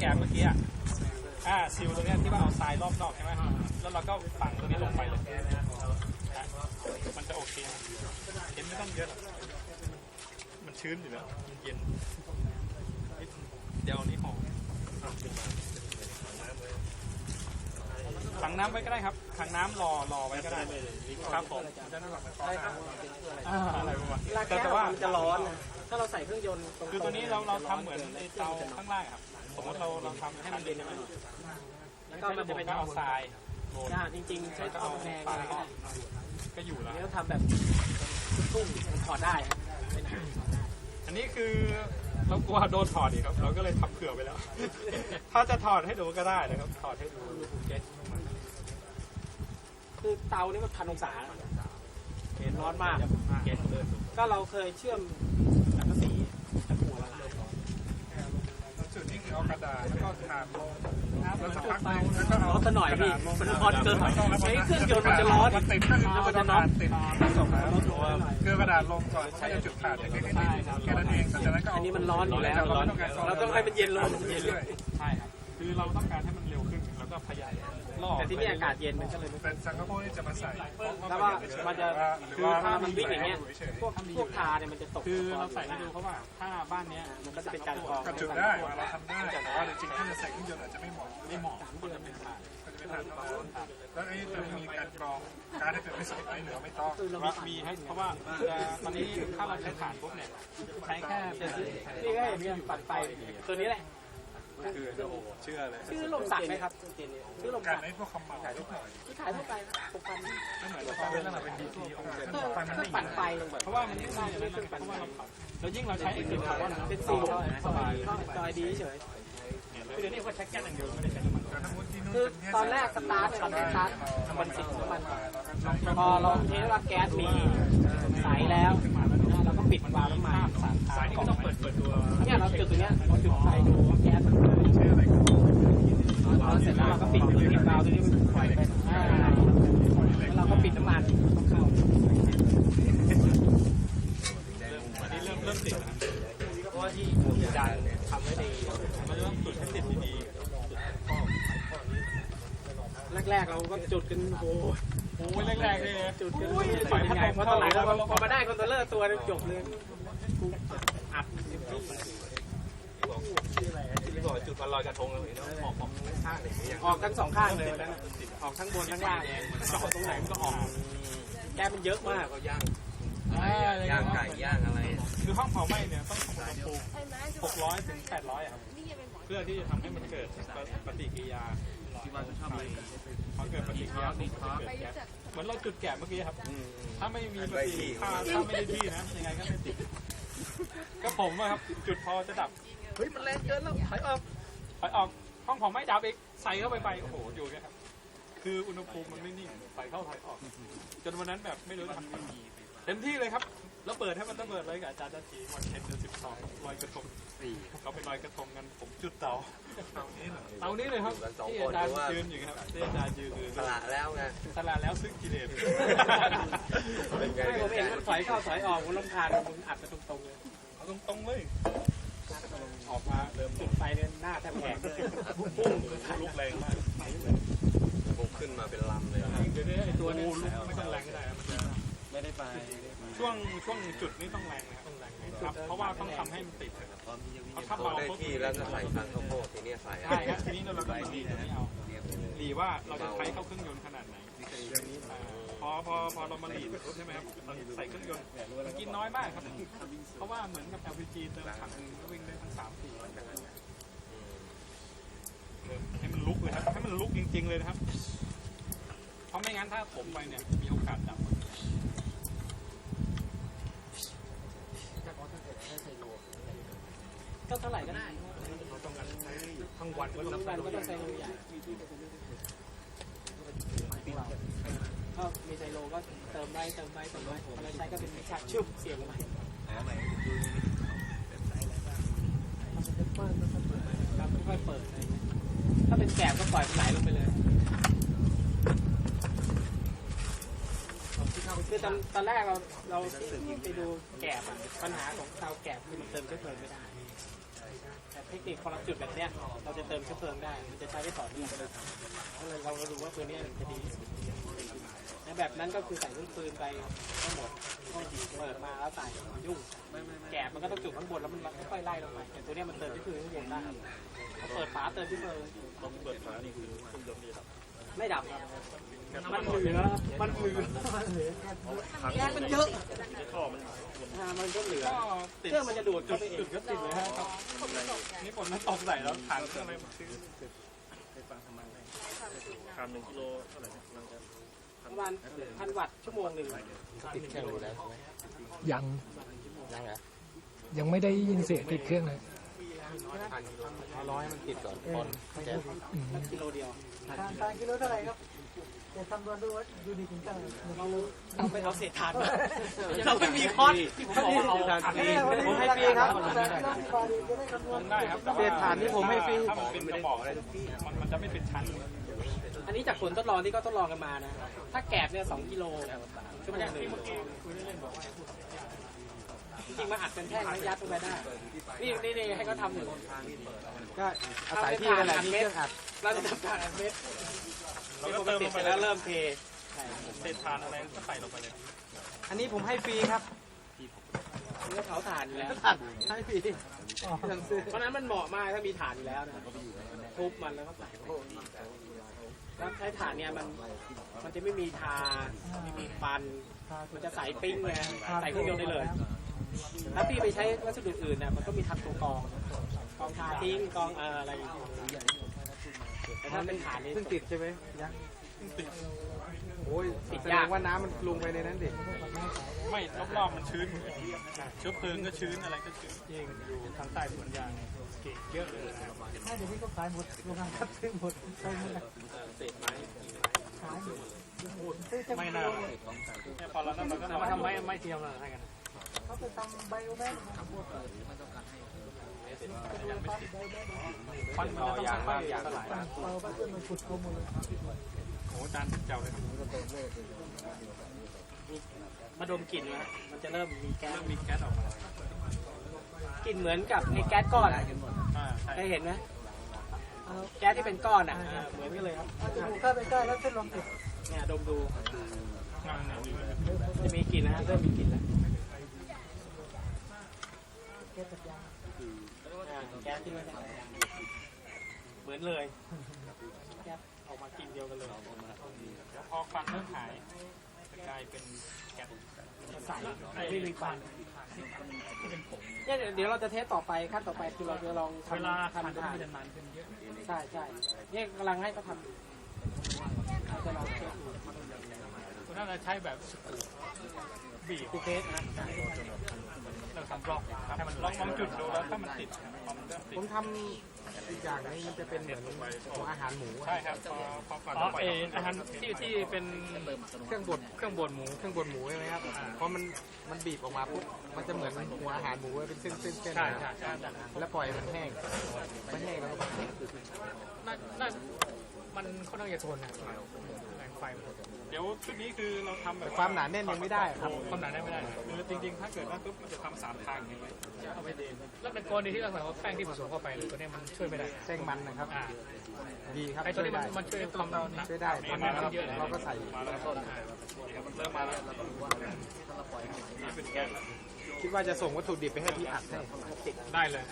แกะเมื่อกี้อะอ่าซิลตรงเนี้ยที่ว่าเอาทรายรอบนอกใช่ไหมแล้วเราก็ฝังตรงนี้ลงไปเลยมันจะโอเคเห็นไม่ต้องเยอะหรอกมันชื้นอยู่แล้วมันเย็นเดี๋ยวเอานี้ห่อ ขังน้ำไว้ก็ได้ครับ ขังน้ำรอรอไว้ก็ได้ครับผมอ่าอะไรประมาณเวลาแต่แก๊สแต่ว่ามันจะร้อนนะถ้าเราใส่เครื่องยนต์ตรงๆคือตัวนี้เราเราทำเหมือนในเตาข้างล่างอะครับ สมมติเราเราทำให้มันเย็นใช่ไหมแล้วก็ก็มัมันนจะจะเป็เป็นนเอาทรายโรยยาจริง ๆ ใช้แล้วก็ข้าเอาวแพงฝาอะไรครก็อบได้ก็อยู่แล้ว นี่เราทำแบบตุ้งถอดได้ครับเป็นหางถอดได้ อันนี้คือเรากลัวโดนถอดอีกครับ เราก็เลยทำเผื่อไปแล้ว ถ้าจะถอดให้ดูก็ได้นะครับ ถอดให้ดู คือเตานี่มันพันองศาเห็นร้อนมากเก็ตเลยก็เราเคยเชื่อมสังกะสีตะกั่วละลายจุดนี้คือเอากระดาษแล้วก็ถานลงแล้วสักพักนึงแล้วก็เอาร้อนซะหน่อยพี่มันร้อนเกินใช้เครื่องยนต์มันจะร้อนมันติดขึ้นแล้วมันจะน็อตติดส่งแล้วคือกระดาษลงก่อนให้จุดขาดเล็กๆนิดๆแค่นั้นเองจากนั้นก็เอาอันนี้มันร้อนอยู่แล้วเราต้องให้มันเย็นลงเรื่อยใช่ครับคือเราต้องการให้มันเร็วขึ้นแล้วก็พยายาม ล่อแต่ที่นี่อากาศเย็นมันก็เลยไม่ๆเป็นสังกะโพนี่จะมาใส่แล้วว่ามันจะหรืคือว่าถ้ามันวิ่งอย่างเงี้ยเฉยพวกพวกทาเนี่ยมันจะตกคือเราใส่ให้ดูเขาว่าถ้าบ้านเนี้ยมันก็จะเป็นการกรองๆกับจุดได้เราทำได้แต่ว่าจริงๆถ้าจะใส่เครื่องยนต์อาจจะไม่เหมาะไม่เหมาะควรจะเป็นถ่านก็จะไม่ทันแล้วไอ้จะมีการกรองการให้เป็นไม่ใส่ไม่เหลือไม่ต้องคือเรามีมีให้เพราะว่าจะตอนนี้ถ้าเราใช้ถ่านปุ๊บเนี่ยใช้แค่เป็นนี่ก็เห็นมีปั่นไฟตัวนี้แหละ คือโอ้โหเชื่อเลยชื่อลมสักไหมครับชื่อลมการสักให้พวกคอมเมานิดหน่อยที่ขายทั่วไปหกพันไม่เหมือนเราเป็นระดับเป็นดีซีเครื่องเครื่องปั่นไฟเพราะว่ามันไม่ได้อย่างนั้นเพราะว่าเราแล้วยิ่งเราใช้ไอ้กลิ่นคาร์บอนเป็นสีสบายจอยดีเฉยคือเดี๋ยวนี้เขาใช้แก๊สอย่างเดียวไม่ได้ใช้น้ำมันแต่ถ้ามุดที่นู่นคือเป็นแค่ตอนแรกสตาร์ทเนี่ยเราไม่สตาร์ทมันสิบน้ำมันพอเราเทสว่าแก๊สมีใสแล้ว สายนี่ก็ต้องเปิดเปิดตัวเนี่ยเราจุดตรงเนี้ยเราจุดไฟดูว่าแก๊สมันมาพอเสร็จแล้วเราก็ปิดปิดวาล์วตัวนี้ปล่อยไปแล้วเราก็ปิดน้ำมันต้องเข้าอันนี้เริ่มเริ่มติดวเพราะว่าที่ดันเนี่ยทำไว้ดีเราจะต้องจุดให้ติดดีแรกๆเราก็จุดกันโอ้โอ้ยแรกๆเลยจุดกันโอ้ยปล่อยยังไงเพราะตอนหลังเราพอมาได้คอนโทรลเลอร์ตัวจบเลย ที่บอกจุดวันลอยกระทงเลยต้องออกออกข้างเลยออกทั้งสองข้างเลยวันนั้นออกทั้งบนทั้งล่างเจาะตรงไหนมันก็ออกแกมันเยอะมากย่างย่างไก่ย่างอะไร คือห้องเผาไหม้เนี่ยต้องทำอุณหภูมิ600ถึง800อะเพื่อที่จะทำให้มันเกิดปฏิกิริยาที่บ้านก็ชอบมีพอเกิดปฏิกิริยาปุ๊บมันจะเกิดแก๊สเหมือนเราจุดแกะเมื่อกี้ครับ ถ้าไม่มีปฏิถ้าถ้าไม่ได้ที่นะยังไงก็ไม่ติด ก็ผมอะครับจุดพอจะดับเฮ้ยมันแรงเกินแล้วถอยออกถอยออกห้องผมไม่ดับอีกใส่เข้าไปไฟโอ้โหอยู่เนี่ยครับ คืออุณหภูมิมันไม่นิ่งใส่เข้าถอยออก จนวันนั้นแบบไม่รู้จะทำยังไงเต็มที่เลยครับแล้วเปิดให้มันระเบิดเลยกับอาจารย์ดันทีวันเพ็ญเดือนสิบสองลอยกระทงเขาไปลอยกระทงกันผมจุดเตาเตานี้เหรอเตานี้เลยครับที่อาจารย์ยืนอยู่ครับที่อาจารย์ยืนอยู่สละแล้วไงตลาดแล้วซึ่งกิเลสเป็นไงไม่ผมเห็นมันถอยเข้าถอยออกผมลำคาญผมอัดไปตรงๆเลย เอาตรงๆเลย ออกมาเริ่มจุดไฟเนี่ยหน้าแทบแหกเลยพุ่งลุกแรงมากผมขึ้นมาเป็นลำเลยเดี๋ยวนี้ไอ้ตัวนี้ลุกไม่ต้องแรงก็ได้มันจะไม่ได้ไป ช่วงช่วงจุดนี้ต้องแรงนะครับต้องแรงนะครับ เพราะว่าต้องทำให้มันติดนะครับถ้าพอเบาได้ปุ๊บที่แล้วก็ใส่ฟังข้าวโพดทีเนี้ยใส่ใช่ครับทีนี้เราก็ต้องดีตรงนี้เอาดีว่าเราจะใช้เข้าเครื่องยนต์ขนาดไหนอ่า พอพอพอเรามาดีดปุ๊บใช่ไหมครับเราใส่เครื่องยนต์มันกินน้อยมากครับ เพราะว่าเหมือนกับ LPG เติมถังนึงก็วิ่งได้ทั้งสามสี่วันให้มันลุกเลยครับให้มันลุกจริง ๆ เลยนะครับ เพราะไม่งั้นถ้าผมไปเนี่ยมีโอกาสดับก็เท่าไหร่ก็ได้เราต้องการใช้ทั้งวันก็ต้องน้ำมันก็ต้องใส่โลใหญ่ ก็มีไซโลก็เติมได้เติมได้เติมได้อะไรใช้ก็เป็นฉากชุบเสียงใหม่ครับค่อยเปิดถ้าเป็นแกบก็ปล่อยมันไหลลงไปเลยคือตอนตอนแรกเราเราไปดูแกบปัญหาของเตาแกบคือมันเติมเชื้อเพลิงไม่ได้แต่เทคนิคพอเราจุดแบบเนี้ยเราจะเติมเชื้อเพลิงได้ มันจะใช้ได้ต่อเนื่องเลยเราเลยเรารู้ว่าปืนเนี้จะดี ในแบบนั้นก็คือใส่ลูกปืนไปทั้งหมดเปิดมาแล้วใส่ยุ่งแกะมันก็ต้องจุดข้างบนแล้วมันค่อยๆไล่ลงไปแต่ตัวเนี้ยมันเติมที่พื้นข้างบนได้พอเปิดฝาเติมที่เพลิงต้องเปิดฝานี่คือเครื่องยนต์นี่ครับไม่ดับครับมันเหลือมันเหลือแก๊สมันเยอะท่อมันอ่ามันก็เหลือก็ติดเครื่องมันจะดูดจุเข้าดไปเอจุดงก็ติดเลยฮะครับนี่ฝนมันตกใส่แล้วถังเครื่องอะไรมาซื้อคามหนึ่งกิโลเท่าไหร่นะมันจะ ประมาณพันวัตต์ชั่วโมงหนึ่งติดเครื่องอยู่แล้วยังยังเหรอยังไม่ได้ยินเสียงติดเครื่องเลยเอาร้อยมันติดก่อนคนแก๊สอืมกิโลเดียวทานทานกิโลเท่าไหร่ครับจะคำนวณดูว่าดูดีจริงจังเราเราไปเอาเศษถ่านมาเราไม่มีคอร์สที่ผมบอกว่าเอาถ่านฟรีผมให้ฟรีครับแต่กิโลสิบบาทดีจะได้คำนวณได้ครับเศษถ่านนี่ผมให้ฟรีถ้ามันเป็นกระบอกอะไรมันมันจะไม่เป็นชั้น อันนี้จากผลทดลองที่ก็ทดลองกันมานะถ้าแกบเนี่ยสองกิโลชั่วโมงหนึ่งจริงๆมาอัดเป็นแท่งแล้วยัดลงไปได้ นี่นี่นี่ให้เขาทำอยู่ก็อาศัยที่นั่นแหละมีเครื่องอัดเราจะทำการอัดเม็ดเราเราก็ก็เติเติมมลงไปไปแล้แล้ววเริ่มเทเศษทานอะไรก็ใส่ลงไปเลย อันนี้ผมให้ฟรีครับมันก็เผาถ่านอยู่แล้วให้ฟรีสั่งซื้อเพราะฉะนั้นมันเหมาะมากถ้ามีถ่านอยู่แล้วนะทุบมันแล้วก็ใส่ แล้วใช้ถ่านเนี่ยมันมันจะไม่มีทาไม่มีฟัน มันจะใส่ปิ้งไงใส่เครื่องยนต์ได้เลย ถ้าพี่ไปใช้วัสดุอื่นเนี่ยมันก็มีทับตัวกรอง กองทาทิ้งกองเอ่ออะไรอย่างเงี้ยแต่ถ้าเป็นถ่านนี่เพิ่งติดใช่ไหมยังโอ้ยติดแสยาดกงว่าน้ำมันลงไปในนั้นดิไม่รอบๆมันชื้นเชื้อเพลิงก็ชื้นอะไรก็ชื้นจริงอยู่ทางใต้สวนยาง เก่งเยอะเลยถ้าเดี๋ยวนี้ก็ขายหมดโรงงานรับซื้อหมดใช่ไหมล่ะเศษไม้ขายหมดซื้อจะไม่น่าเนี่ยพอเรานั่นเราก็แล้วมาทำไม้ไม้เทียมอะไรกันเขาไปทำไบแมนครับหมดควันมันจะต้องค่อยๆสลายเราไปเพื่อนมาขุดขาหมดเลยโอ้จานเจ้าเลยมาดมกลิ่นนะมันจะเริ่มมีแก๊สเริ่มมีแก๊สออกมา ลิ่นเหมือนกับไอ้แก๊สก้อนอะอ่าใช่เคยเห็นไหมแก๊สที่เป็นก้อนอะอ่าเหมือนกันเลยครับเอาจมูกเข้าไปใกล้แล้วเส้นลมติดเนี่ยดมดูงานเนี่ยอยู่เลยจะมีกลิ่นนะฮะเริ่มมีกลิ่นแล้วแก้ตัดยางอ่าแก๊สที่ไม่ใช่เหมือนเลยแก๊สออกมากลิ่นเดียวกันเลยแล้วพอควันเริ่มหายจะกลายเป็นแก๊ส ใส่ไม่มีควันเนี่ยเดี๋ยวเราจะเทสต่อไปขั้นต่อไปคือเราจะลองทำเวลาทำทำทานจะนานขึ้นเยอะใช่ใช่เนี่ยกำลังให้เขาทำเราจะลองเทสดูคุณน่าจะใช้แบบสกู บีบคือเทสนะเราทำบล็อกครับให้มันลองลองจุดดูแล้วถ้ามันติดพอมันเริ่มติดผมทำอีกอย่างนี้มันจะเป็นเหมือนหัวอาหารหมูใช่ครับพอพอควันอ๋อปล่อยเอออกอาหารที่ที่เป็นเครื่องบดเครื่องบดหมูเครื่องบดหมูใช่ไหมครับเพราะมันมันบีบออกมาปุ๊บมันจะเหมือนหัวอาหารหมูเป็นเส้นเส้นเส้นใช่ใช่ใช่แล้วปล่อยมันแห้งไม่แห้งแล้วก็น่าน่ามันค่อนข้างจะทนนะแรงไฟมัน เดี๋ยวชุดนี้คือเราทำแบบความหนาแน่นยังไม่ได้ครับความหนาได้ไม่ได้คือจริงๆ ถ้าเกิดว่าปุ๊บมันจะทำสามทางอย่างนี้ไว้เอาไปเดนแล้วเป็นกรณีที่เราใส่ว่าแป้งที่ผสมเข้าไปตัวนี้มันช่วยไม่ได้แป้งมันนะครับอ่าดีครับไอ้ตัวช่วยนี้มัได้นมันช่วยความหนักช่วยได้ทำให้เราเราก็ใส่มาแล้วต้นนี่ครับมันเริ่มมาแล้วนี่เป็นแก๊สแล้ว คิดว่าจะส่งวัตถุดิบไปให้พี่อัดให้ได้เลย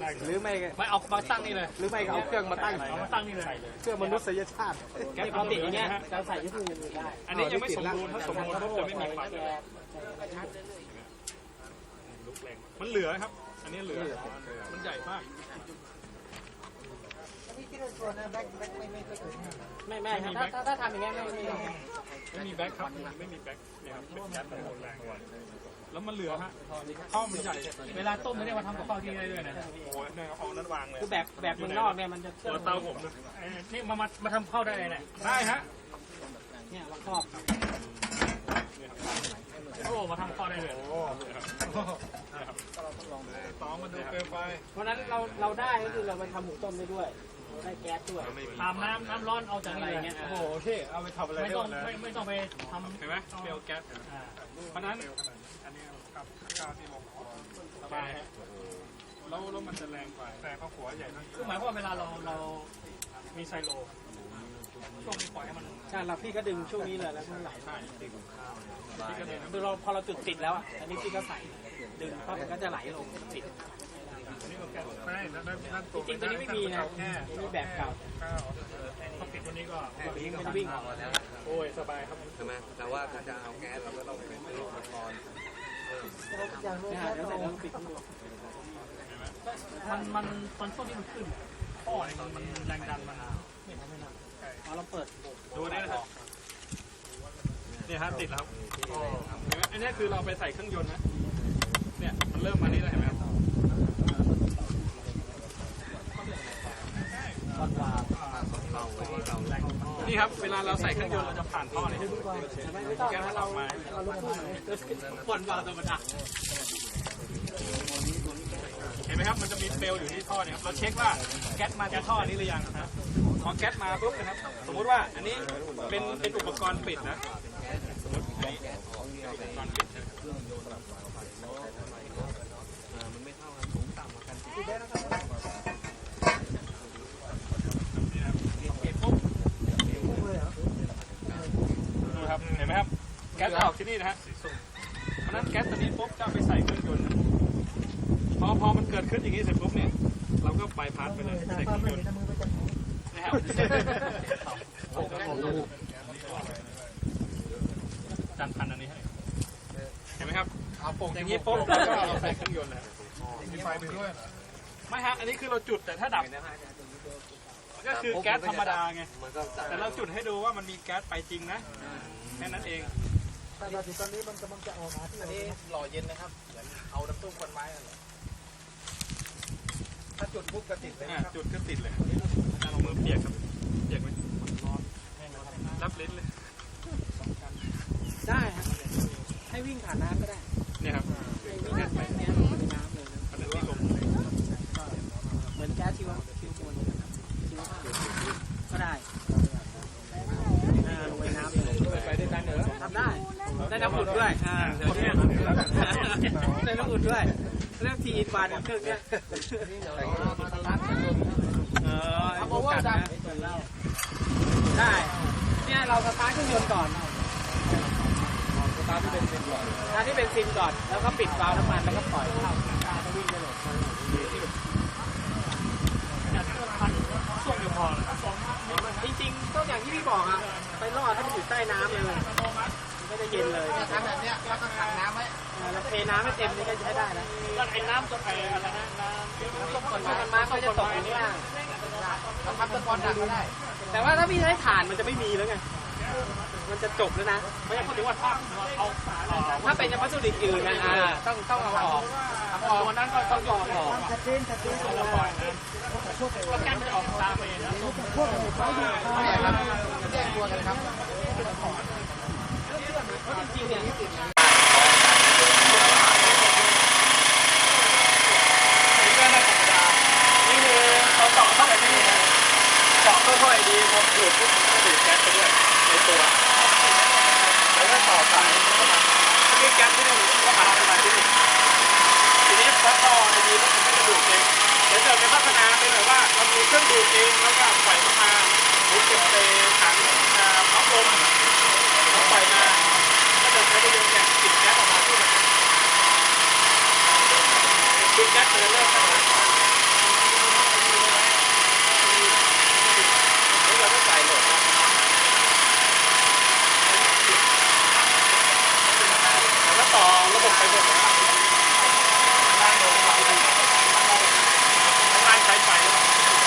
ได้หรือไม่ก็ไม่เอามาตั้งนี่เลยหรือไม่ก็เอาเครื่องมาตั้งเอามาตั้งนี่เลยเครื่องมนุษยชาติแก๊สปกติอย่างเงี้ยเราใส่ที่มือได้ อันนี้ยังไม่สมบูรณ์ถ้าสมบูรณ์ปุ๊บจะไม่มีควันแก๊สลุกแรงมันเหลือครับ อันนี้เหลือ มันใหญ่มากนี่คิดว่าตัวนะแบ็คแบ็คไม่ไม่ไม่เกิดไม่ไม่ครับถ้าถ้าถ้าทำอย่างเงี้ยไม่ไม่ไม่ไม่มีแบ็คครับไม่มีแบ็คเนี่ยครับเป็นแก๊สมันหมด แรงแล้วมันเหลือฮะท่อมันใหญ่เวลาต้มไม่ได้มาทำกับข้าวที่นี่ได้ด้วยนะโอ้ยเนี่ยเอานั้นวางเลยคือแบบแบบเมืองนอกเนี่ยมันจะตัวเตาผมเลยเอ้ยนี่มามามาทำข้าวได้เลยเนี่ยได้ฮะเนี่ยมาครอบโอ้มาทำข้าวได้เลยตองมาดูเปลวไฟเพราะฉะนั้นเราเราได้ก็คือเราไปทำหมูต้มได้ด้วยเรา ได้แก๊สด้วยทำน้ำน้ำร้อนเอาจากอะไรนี่เงี้ยโอ้โหที่เอาไปทำอะไรไม่ได้ต้หอมงดเลยไม่ไม่ต้องไปทำเห็นไหมเปลวแก๊สอ่าเพราะนั้นอันนี้ครับก้าวที่ลงสบายฮะแล้วแล้วมันจะแรงกว่าแต่พอหัวใหญ่นั่นคือหมายความว่าเวลาเราเรามีไซโลช่วงนี้ปล่อยให้มันใช่เราพี่ก็ดึงช่วงนี้เลยแล้วมันไหลใช่ติดที่กระเด็นคือเราพอเราจุดติดแล้วอะอันนี้พี่ก็ใส่ดึงปั๊บมันก็จะไหลลงติด ไม่นั่นนั่นจริงๆตัวนี้ไม่มีนะแค่นี่แบบเก่าข้าวพอปิดวันนี้ก็วิ่งไม่ได้วิ่งออกโอ้ยสบายครับใช่ไหมแต่ว่าถ้าจะเอาแก๊สเราก็ต้องเป็นรูปมังกรนะฮะแล้วใส่แล้วปิดข้างบนมันมันตอนช่วงที่มันขึ้นท่อเนี่ยมันแรงดันมันพอเราเปิดดูนี่นะครับนี่ฮะติดแล้วครับเห็นไหมอันนี้คือเราไปใส่เครื่องยนต์นะเนี่ยมันเริ่มมานี่แล้วเห็นไหมครับ นี่ครับเวลาเราใส่เครื่องยนต์เราจะผ่านท่อนี้ไม่ต้องนะเราเราลุกขึ้นบอลวางธรรมดาเห็นไหมครับมันจะมีเปลวอยู่ที่ท่อเนี่ยครับเราเช็คว่าแก๊สมาจากท่อนี้หรือยังนะพอแก๊สมาปุ๊บนะครับ สมมุติว่าอันนี้เป็นเป็นอุปกรณ์ปิดนะสมมติอันนี้อุปกรณ์ปิดนะดูครับ เห็นไหมครับ แก๊สออกที่นี่นะฮะสีส้มเพราะฉะนั้นแก๊สตัวนี้ปุ๊บจะเอาไปใส่เครื่องยนต์นะพอพอมันเกิดขึ้นอย่างนี้เสร็จปุ๊บเนี่ยเราก็บายพาสไปเลยใส่เครื่องยนต์นะครับจันพันอันนี้ให้เห็นไหมครับอย่างนี้ปุ๊บเราก็เอาใส่เครื่องยนต์เลยมีไฟไปด้วยไม่ฮะอันนี้คือเราจุดแต่ถ้าดับก็คือแก๊สธรรมดาไงแต่เราจุดให้ดูว่ามันมีแก๊สไปจริงนะแค่นั้นเอง อันนี้หล่อเย็นนะครับเหมือนเอาน้ำส้มควันไม้นั่นแหละถ้าจุดปุ๊บก็ติดเลยอะนะครับจุดก็ติดเลยลองมือเปียกครับเปียกไหมรับลิ้นเลย ได้ฮะให้วิ่งผ่านน้ำก็ได้ เนี่ยครับ ให้วิ่งผ่านไปเนี่ยในน้ำเลยนะ ขณะที่ลม เหมือนแก๊สชีวะชีวมวลนะครับชีวภาพก็ได้อ่าลงไปน้ำเลย ไปด้วยกันเหรอ ทำได้ ได้น้ำอุ่นด้วย อ่าเดี๋ยวนี้ได้วยเรื่องทีอินวันเครื่องเนี้ยเออไอ้พวกกัดนะได้เนี่ยเราสตาร์ทเครื่องยนต์ก่อนสตาร์ทที่เป็นเป็นก่อนสตาร์ทที่เป็นซิมก่อนแล้วก็ปิดวาล์วน้ำมันแล้วก็ปล่อยเข้าวิ่งได้เลยช่งเดียวพอจริงๆต้องอย่างที่พี่บอกอะไปรอดให้มันอยู่ใต้น้ำเลยมันก็จะเย็นเลยทำแบบเนี้ย น้ำให้เต็มนี่ก็ใช้ได้นะแล้วไอ้น้ำตัวไอ้อะไรนะน้ำก่อนมันมาก็จะตกอยู่ข้างล่างเราทำตะกอนดักก็ได้ แต่ว่าถ้าพี่ใช้ถ่านมันจะไม่มีแล้วไงมันจะจบแล้วนะไม่ใช่พูดถึงว่าถ้าเอาถ้าเป็นวัสดุอื่นนะอ่าต้องต้องเอาออกเอาออกตัวนั้นก็ต้องต้องออกเราปล่อยนะก็แก้ไม่ออกตามไปนะเนี่ยครับแยกตัวกันครับเพราะจริงๆเนี่ย นี่ก็ไม่ธรรมดา นี่คือเราเจาะเข้าไปที่นี่นะเจาะค่อยๆ ดีพอดูดปุ๊บก็ดูดแก๊สไปด้วยในตัวแล้วก็ต่อสายแล้วก็มาเมื่อกี้แก๊สที่นี่ก็ผ่านมาที่นี่ทีนี้พอต่อในดีมันก็จะดูดเองเดี๋ยวเกิดเป็นพัฒนาเป็นแบบว่าเรามีเครื่องดูดเองแล้วก็ปล่อยเข้ามาหรือเก็บในถังอ่าพัดลมแล้วปล่อยมาก็จะใช้ประโยชน์อย่างปิดแก๊สออกมาที่มันปิดแก๊สจะเริ่มทำงานแล้วเราก็ใส่โหลดนะ แล้วก็ต่อระบบไปหมดนะครับล่างลงไปดูข้างล่างใช้ไฟหรือเปล่า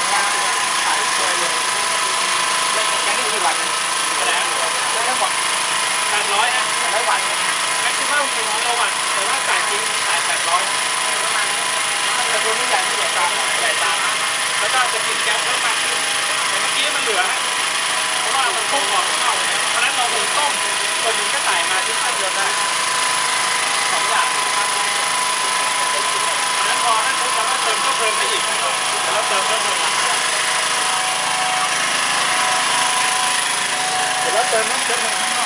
ข้างล่างสายไฟเลยแล้วแค่นี้กี่วัตต์แล้วแล้วทั้งหมดแปด ร้อยนะแปดร้อยวัตต์แม็กซิมัมคือกิโลวัตต์แต่ว่าจ่ายจริงจ่ายแปดร้อยประมาณนี้แต่ตัวนี้ใหญ่ที่ใหญ่ตามใหญ่ตามแล้วก็จะกินแก๊สเพิ่มมากขึ้นแต่เมื่อกี้มันเหลือเพราะว่ามันพุ่งออกเข้าเนี่ยเพราะนั้นเราหุงต้มตัวนึงก็ใส่มาที่เครื่องยนได้สองอย่างเพราะนั้นพอนั้นเราก็เติมก็เพลิงไปอีกแล้วเติมก็เพลิงเสร็จแล้วเติมน้ำเชื้อเพลิง